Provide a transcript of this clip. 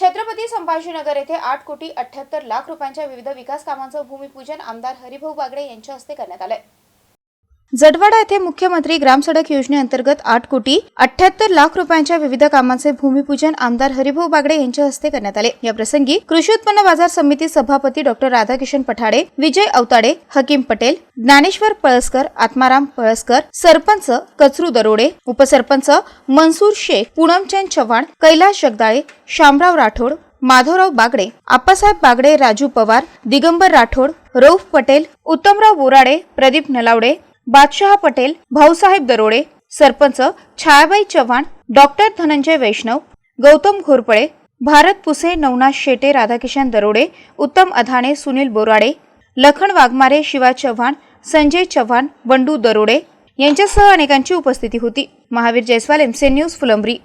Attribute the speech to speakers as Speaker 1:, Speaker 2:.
Speaker 1: छत्रपती संभाजीनगर येथे आठ कोटी अठ्याहत्तर लाख रुपयांच्या विविध विकास कामांचं भूमिपूजन आमदार हरिभाऊ बागडे यांच्या हस्ते करण्यात आलंय. जडवाडा येथे मुख्यमंत्री ग्रामसडक योजनेअंतर्गत आठ कोटी अठ्याहत्तर लाख रुपयांच्या विविध कामांचे भूमिपूजन आमदार हरिभाऊ बागडे यांच्या हस्ते करण्यात आले. या प्रसंगी कृषी उत्पन्न बाजार समिती सभापती डॉक्टर राधाकिशन पठाडे विजय अवताडे हकीम पटेल ज्ञानेश्वर पळसकर आत्माराम पळसकर सरपंच कचरू दरोडे उपसरपंच मनसूर शेख पूनमचंद चव्हाण कैलास जगदाळे शामराव राठोड माधवराव बागडे आप्पासाहेब बागडे राजू पवार दिगंबर राठोड रौफ पटेल उत्तमराव बोराडे प्रदीप नलावडे बादशाह पटेल भाऊसाहेब दरोडे सरपंच छायाबाई चव्हाण डॉक्टर धनंजय वैष्णव गौतम घोरपळे भारत पुसे नवनाथ शेटे राधाकिशन दरोडे उत्तम अधाणे सुनील बोराडे लखन वाघमारे शिवा चव्हाण संजय चव्हाण बंडू दरोडे यांच्यासह अनेकांची उपस्थिती होती. Mahavir Jaiswal MC news Phulambri.